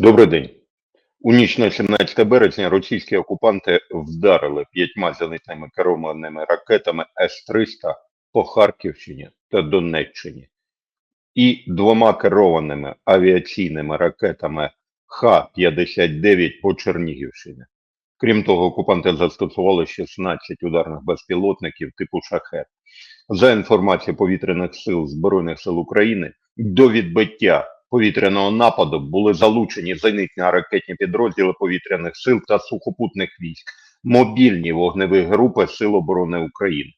Добрий день. У ніч на 17 березня російські окупанти вдарили п'ятьма зенитними керованими ракетами С-300 по Харківщині та Донеччині і двома керованими авіаційними ракетами Х-59 по Чернігівщині. Крім того, окупанти застосували 16 ударних безпілотників типу «Шахет». За інформацією повітряних сил Збройних сил України, до відбиття повітряного нападу були залучені зенитно-ракетні підрозділи повітряних сил та сухопутних військ, мобільні вогневі групи Сил оборони України.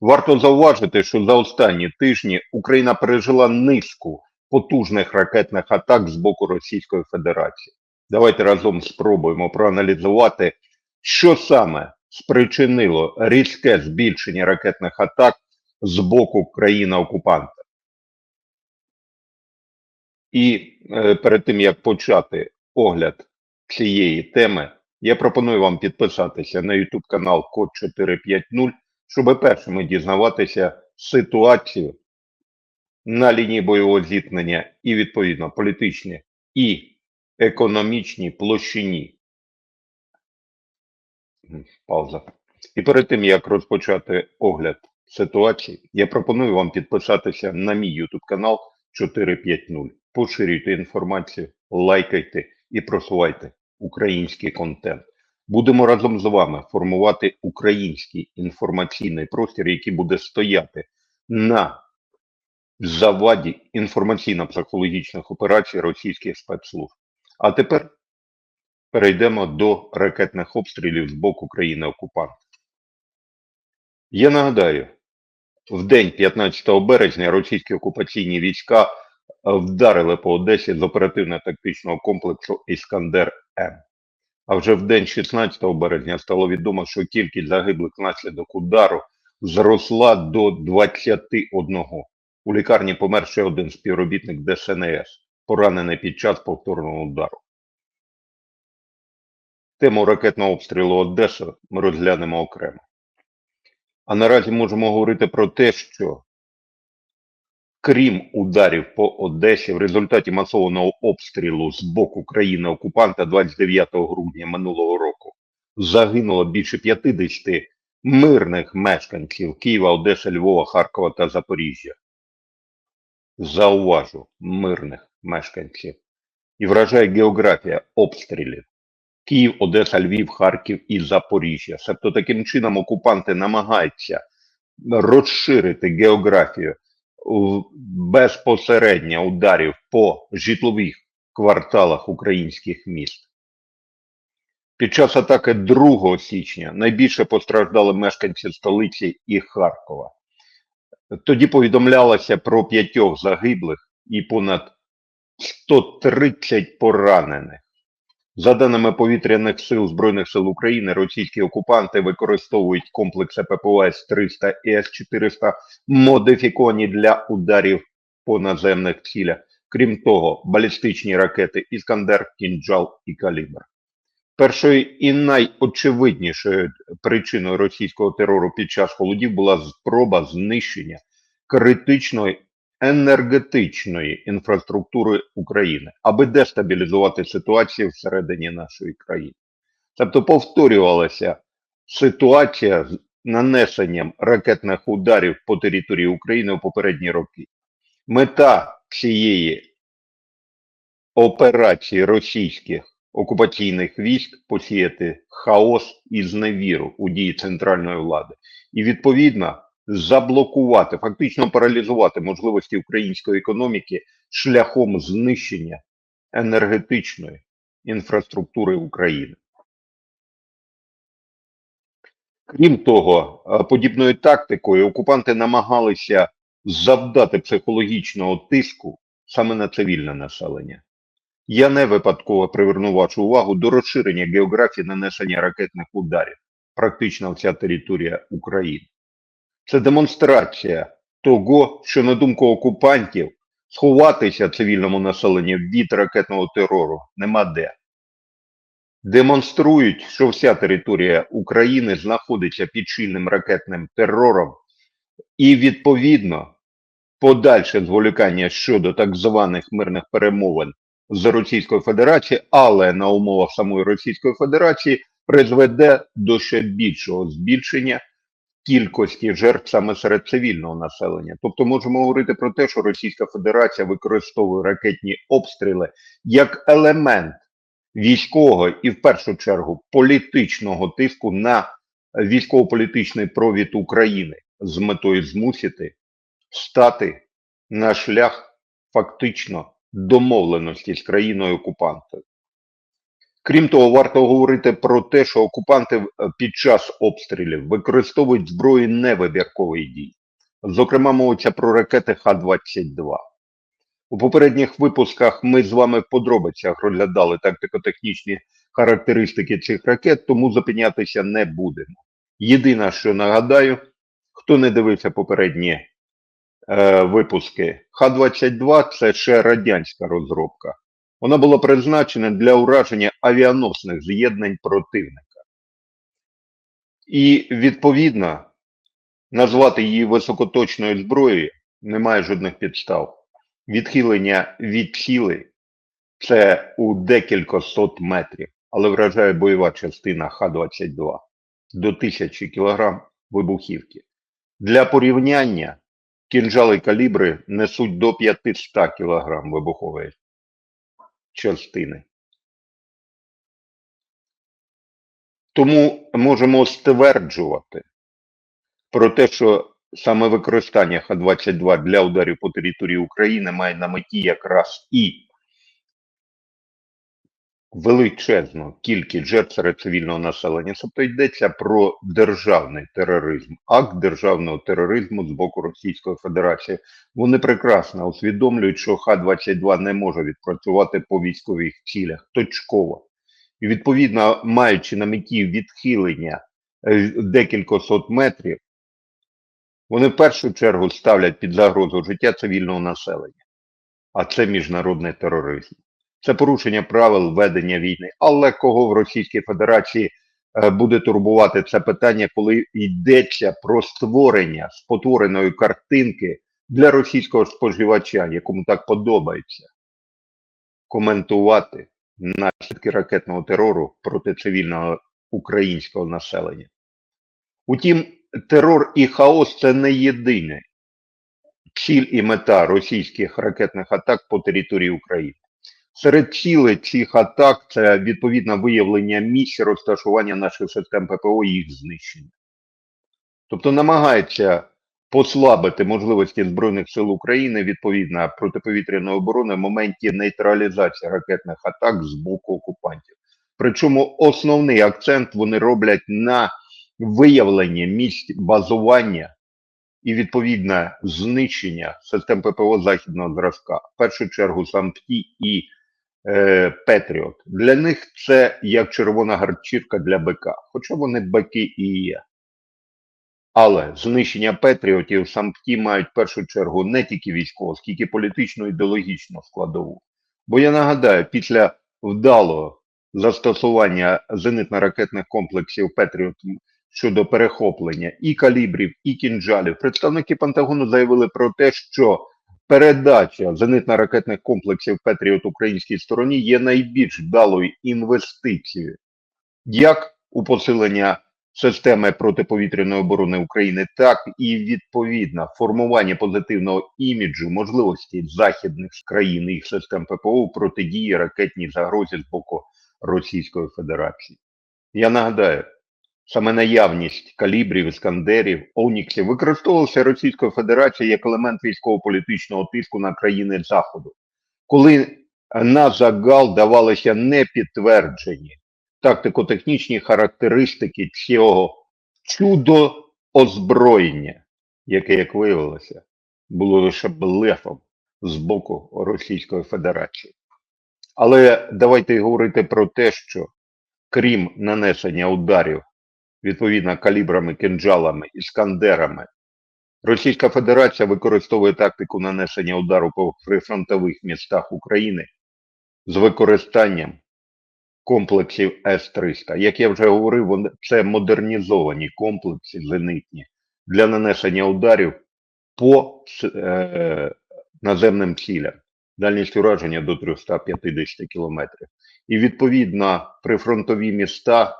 Варто зауважити, що за останні тижні Україна пережила низку потужних ракетних атак з боку Російської Федерації. Давайте разом спробуємо проаналізувати, що саме спричинило різке збільшення ракетних атак з боку країни-окупанта. І е, перед тим як почати огляд цієї теми, я пропоную вам підписатися на YouTube канал Код 450, щоб першими дізнаватися ситуацію на лінії бойового зіткнення і відповідно політичні і економічній площині. Пауза. І перед тим як розпочати огляд ситуації, я пропоную вам підписатися на мій YouTube канал 450. Поширюйте інформацію, лайкайте і просувайте український контент. Будемо разом з вами формувати український інформаційний простір, який буде стояти на заваді інформаційно-психологічних операцій російських спецслужб. А тепер перейдемо до ракетних обстрілів з боку країни-окупанта. Я нагадаю, в день 15 березня російські окупаційні війська вдарили по Одесі з оперативно-тактичного комплексу Іскандер М. А вже в день 16 березня стало відомо, що кількість загиблих внаслідок удару зросла до 21. У лікарні помер ще один співробітник ДСНС, поранений під час повторного удару. Тему ракетного обстрілу Одеси ми розглянемо окремо. А наразі можемо говорити про те, що крім ударів по Одесі, в результаті масованого обстрілу з боку країни-окупанта 29 грудня минулого року загинуло більше 50 мирних мешканців Києва, Одеси, Львова, Харкова та Запоріжжя. Зауважу мирних мешканців. І вражає географія обстрілів. Київ, Одеса, Львів, Харків і Запоріжжя. Тобто таким чином окупанти намагаються розширити географію безпосередньо ударів по житлових кварталах українських міст. Під час атаки 2 січня найбільше постраждали мешканці столиці і Харкова. Тоді повідомлялося про п'ятьох загиблих і понад 130 поранених. За даними повітряних сил Збройних сил України, російські окупанти використовують комплекси ППО С-300 і С-400 модифіковані для ударів по наземних цілях. Крім того, балістичні ракети Іскандер, Кінджал і Калібр. Першою і найочевиднішою причиною російського терору під час холодів була спроба знищення критичної енергетичної інфраструктури України, аби дестабілізувати ситуацію всередині нашої країни. Тобто повторювалася ситуація з нанесенням ракетних ударів по території України у попередні роки. Мета цієї операції російських окупаційних військ посіяти хаос і зневіру у дії центральної влади. І відповідно заблокувати, фактично паралізувати можливості української економіки шляхом знищення енергетичної інфраструктури України. Крім того, е, подібною тактикою окупанти намагалися завдати психологічного тиску саме на цивільне населення. Я не випадково приверну вашу увагу до розширення географії нанесення ракетних ударів, практично вся територія України. Це демонстрація того, що на думку окупантів сховатися цивільному населенню від ракетного терору нема де. Демонструють, що вся територія України знаходиться під щільним ракетним терором, і відповідно подальше зволікання щодо так званих мирних перемовин з Російської Федерації, але на умовах самої Російської Федерації призведе до ще більшого збільшення кількості жертв саме серед цивільного населення. Тобто можемо говорити про те, що Російська Федерація використовує ракетні обстріли як елемент військового і в першу чергу політичного тиску на військово-політичний провід України з метою змусити стати на шлях фактично домовленості з країною окупантою. Крім того, варто говорити про те, що окупанти е, під час обстрілів використовують зброю невибіркової дії. Зокрема, мовиться про ракети Х-22. У попередніх випусках ми з вами в подробицях розглядали тактико-технічні характеристики цих ракет, тому зупинятися не будемо. Єдине, що нагадаю, хто не дивився попередні е, випуски, Х-22 це ще радянська розробка. Вона була призначена для ураження авіаносних з'єднань противника. І, відповідно, назвати її високоточною зброєю немає жодних підстав. Відхилення від цілей це у декілька сот метрів, але вражає бойова частина Х-22 до 1000 кг вибухівки. Для порівняння кінжали калібри несуть до 500 кг вибухової частини. Тому можемо стверджувати про те, що саме використання Х-22 для ударів по території України має на меті якраз і величезну кількість жертв серед цивільного населення. Тобто йдеться про державний тероризм, акт державного тероризму з боку Російської Федерації. Вони прекрасно усвідомлюють, що Х-22 не може відпрацювати по військових цілях точково. І відповідно, маючи на меті відхилення е, декілька сот метрів, вони в першу чергу ставлять під загрозу життя цивільного населення, а це міжнародний тероризм. Це порушення правил ведення війни. Але кого в Російській Федерації е, буде турбувати це питання, коли йдеться про створення спотвореної картинки для російського споживача, якому так подобається коментувати наслідки ракетного терору проти цивільного українського населення. Утім, терор і хаос це не єдине ціль і мета російських ракетних атак по території України. Серед цілей цих атак це відповідне виявлення місць розташування наших систем ППО і їх знищення. Тобто намагається послабити можливості Збройних сил України відповідно протиповітряної оборони в моменті нейтралізації ракетних атак з боку окупантів. Причому основний акцент вони роблять на виявленні місць базування і відповідне знищення систем ППО західного зразка, в першу чергу САМПТІ і е, Петріот. Для них це як червона гарчірка для БК, хоча вони баки і є. Але знищення Петріотів САМПТІ мають в першу чергу не тільки військову, скільки політичну ідеологічну складову. Бо я нагадаю, після вдалого застосування зенитно-ракетних комплексів Петріот щодо перехоплення і калібрів, і кінжалів, представники Пентагону заявили про те, що передача зенитно-ракетних комплексів Петріот українській стороні є найбільш вдалою інвестицією як у посилення системи протиповітряної оборони України, так і відповідно формування позитивного іміджу можливості західних країн і їх систем ППО протидії ракетній загрозі з боку Російської Федерації. Я нагадаю, саме наявність калібрів, іскандерів, оніксів використовувалася Російською Федерацією як елемент військово-політичного тиску на країни Заходу, коли на загал давалися непідтверджені тактико-технічні характеристики цього чудо озброєння, яке, як виявилося, було лише блефом з боку Російської Федерації. Але давайте говорити про те, що крім нанесення ударів відповідно калібрами, кинджалами, іскандерами, Російська Федерація використовує тактику нанесення удару по прифронтових містах України з використанням комплексів С-300. Як я вже говорив, це модернізовані комплекси зенитні для нанесення ударів по е, наземним цілям. дальність ураження до 350 кілометрів. І відповідно прифронтові міста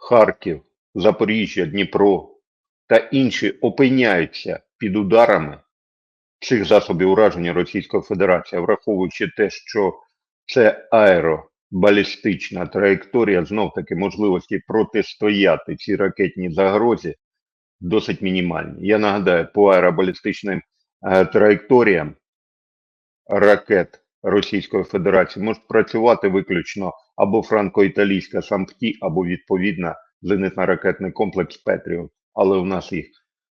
Харків, Запоріжжя, Дніпро та інші опиняються під ударами цих засобів ураження Російської Федерації, враховуючи те, що це аеробалістична траєкторія, знов таки можливості протистояти цій ракетній загрозі досить мінімальні. Я нагадаю, по аеробалістичним е, траєкторіям ракет Російської Федерації можуть працювати виключно або франко-італійська САМПТІ, або відповідно зенитно-ракетний комплекс Петріот. Але у нас їх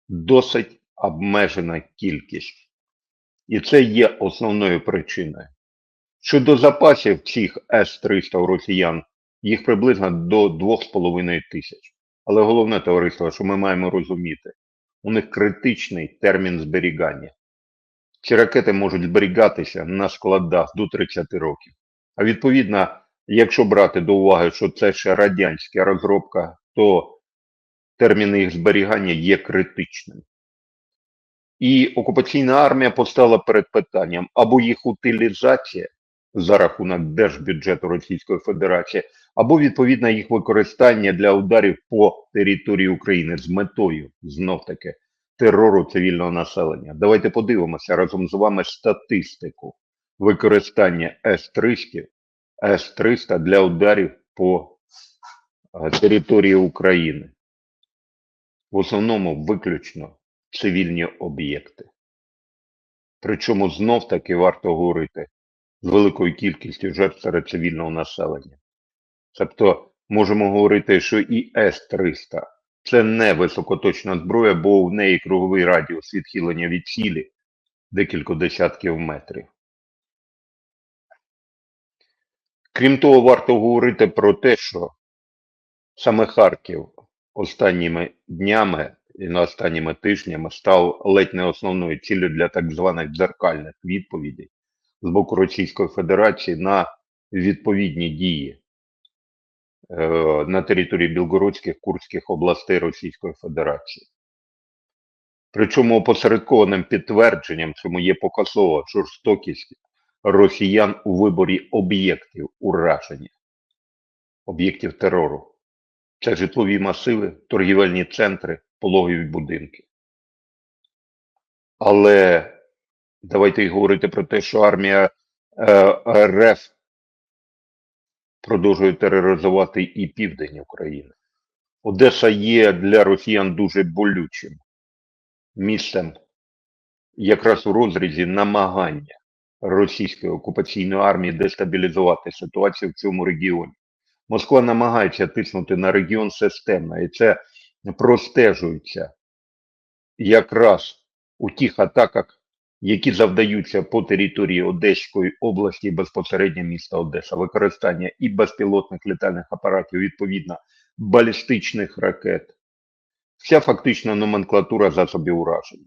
досить обмежена кількість. І це є основною причиною. Щодо запасів цих С-300 у росіян, їх приблизно до 2,5 тисяч. Але головне товариство, що ми маємо розуміти, у них критичний термін зберігання. Ці ракети можуть зберігатися на складах до 30 років. А відповідно, якщо брати до уваги, що це ще радянська розробка, то термін їх зберігання є критичним. І окупаційна армія постала перед питанням або їх утилізація за рахунок держбюджету Російської Федерації, або відповідно їх використання для ударів по території України з метою знов таки терору цивільного населення. Давайте подивимося разом з вами статистику використання С-300 С-300 для ударів по е, території України. В основному виключно цивільні об'єкти. Причому знов таки варто говорити з великою кількістю жертв серед цивільного населення. Тобто можемо говорити, що і С-300 це не високоточна зброя, бо в неї круговий радіус відхилення від цілі декілька десятків метрів. Крім того, варто говорити про те, що саме Харків останніми днями і на останніми тижнями став ледь не основною ціллю для так званих дзеркальних відповідей з боку Російської Федерації на відповідні дії на території Білгородських Курських областей Російської Федерації. Причому опосередкованим підтвердженням цьому є показова жорстокість росіян у виборі об'єктів ураження, об'єктів терору. Це житлові масиви, торгівельні центри, пологові будинки. Але давайте й говорити про те, що армія е, РФ продовжує тероризувати і південь України. Одеса є для росіян дуже болючим місцем якраз у розрізі намагання російської окупаційної армії дестабілізувати ситуацію в цьому регіоні. Москва намагається тиснути на регіон системно, і це простежується якраз у тих атаках, які завдаються по території Одеської області безпосередньо міста Одеса, використання і безпілотних літальних апаратів, відповідно, балістичних ракет, вся фактична номенклатура засобів ураження.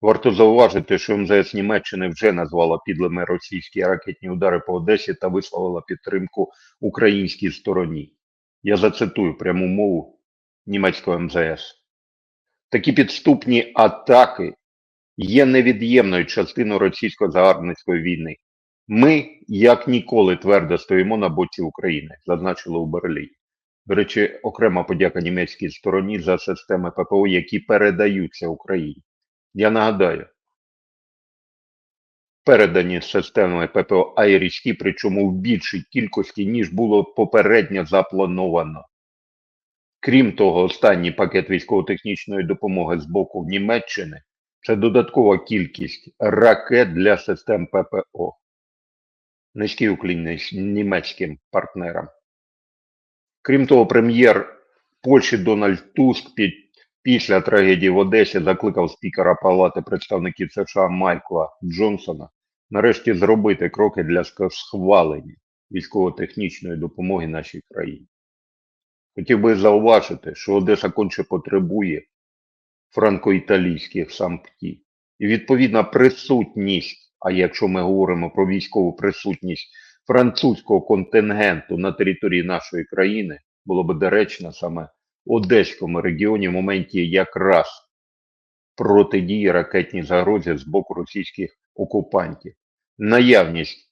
Варто зауважити, що МЗС Німеччини вже назвала підлими російські ракетні удари по Одесі та висловила підтримку українській стороні. Я зацитую пряму мову німецького МЗС. Такі підступні атаки є невід'ємною частиною російсько загарбницької війни. Ми, як ніколи, твердо стоїмо на боці України, зазначили у Берліні. До речі, окрема подяка німецькій стороні за системи ППО, які передаються Україні. Я нагадаю, передані системами ППО Айрічки, причому в більшій кількості, ніж було попередньо заплановано. Крім того, останній пакет військово-технічної допомоги з боку Німеччини це додаткова кількість ракет для систем ППО. Низький уклін німецьким партнерам. Крім того, прем'єр Польщі Дональд Туск під після трагедії в Одесі закликав спікера Палати представників США Майкла Джонсона нарешті зробити кроки для схвалення військово-технічної допомоги нашій країні. Хотів би зауважити, що Одеса конче потребує франко-італійських сампті. І відповідна присутність, а якщо ми говоримо про військову присутність французького контингенту на території нашої країни, було би доречно саме Одеському регіоні в моменті якраз протидії ракетній загрозі з боку російських окупантів, наявність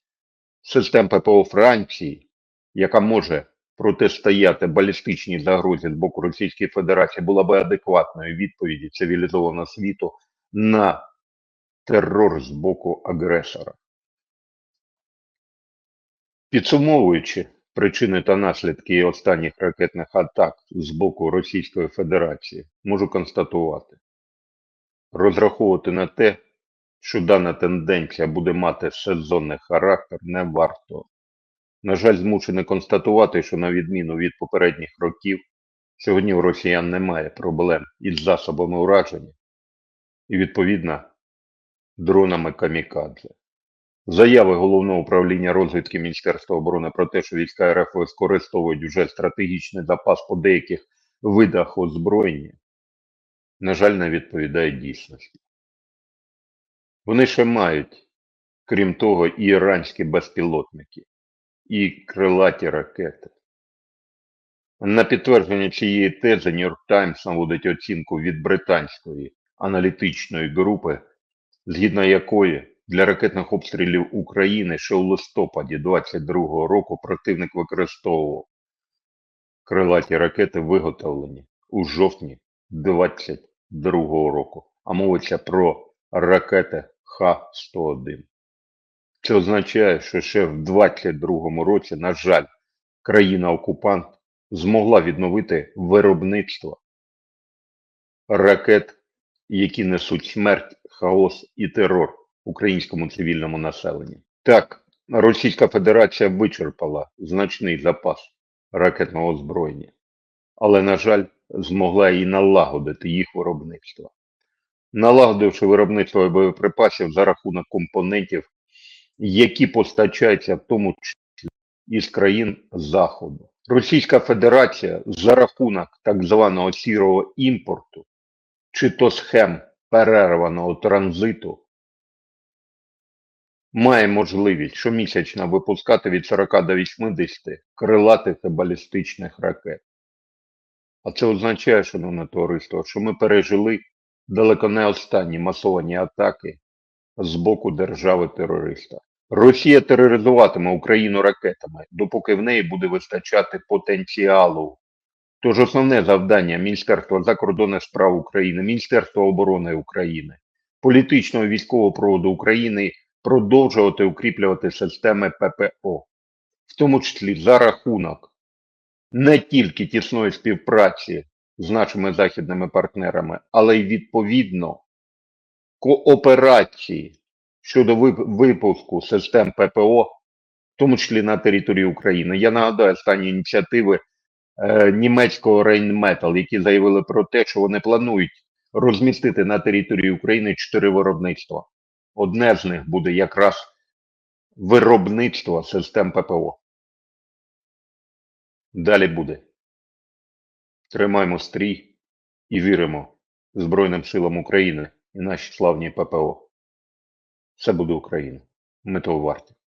систем ППО Франції, яка може протистояти балістичній загрозі з боку Російської Федерації, була би адекватною відповіді цивілізованого світу на терор з боку агресора. Підсумовуючи причини та наслідки останніх ракетних атак з боку Російської Федерації, можу констатувати, розраховувати на те, що дана тенденція буде мати сезонний характер, не варто. На жаль, змушений констатувати, що на відміну від попередніх років, сьогодні у росіян немає проблем із засобами ураження і, відповідно, дронами камікадзе. Заяви головного управління розвідки Міністерства оборони про те, що війська РФ використовують вже стратегічний запас по деяких видах озброєння, на жаль, не відповідають дійсності. Вони ще мають, крім того, і іранські безпілотники, і крилаті ракети. На підтвердження цієї тези York Times наводить оцінку від британської аналітичної групи, згідно якої для ракетних обстрілів України ще у листопаді 22-го року противник використовував крилаті ракети, виготовлені у жовтні 22-го року, а мовиться про ракети Х-101. Це означає, що ще в 22-му році, на жаль, країна-окупант змогла відновити виробництво ракет, які несуть смерть, хаос і терор українському цивільному населенню. Так, Російська Федерація вичерпала значний запас ракетного озброєння, але, на жаль, змогла і налагодити їх виробництво. Налагодивши виробництво боєприпасів за рахунок компонентів, які постачаються в тому числі із країн Заходу. Російська Федерація за рахунок так званого сірого імпорту чи то схем перерваного транзиту має можливість щомісячно випускати від 40 до 80 крилатих та балістичних ракет. А це означає, шановне товариство, що ми пережили далеко не останні масовані атаки з боку держави-терориста. Росія тероризуватиме Україну ракетами, допоки в неї буде вистачати потенціалу. Тож основне завдання Міністерства закордонних справ України, Міністерства оборони України, політичного і військового проводу України продовжувати укріплювати системи ППО, в тому числі за рахунок не тільки тісної співпраці з нашими західними партнерами, але й відповідно кооперації щодо випуску систем ППО, в тому числі на території України. Я нагадаю останні ініціативи е, німецького Rheinmetall, які заявили про те, що вони планують розмістити на території України чотири виробництва. Одне з них буде якраз виробництво систем ППО. Далі буде. Тримаємо стрій і віримо Збройним силам України і нашій славній ППО. Це буде Україна. Ми того варті.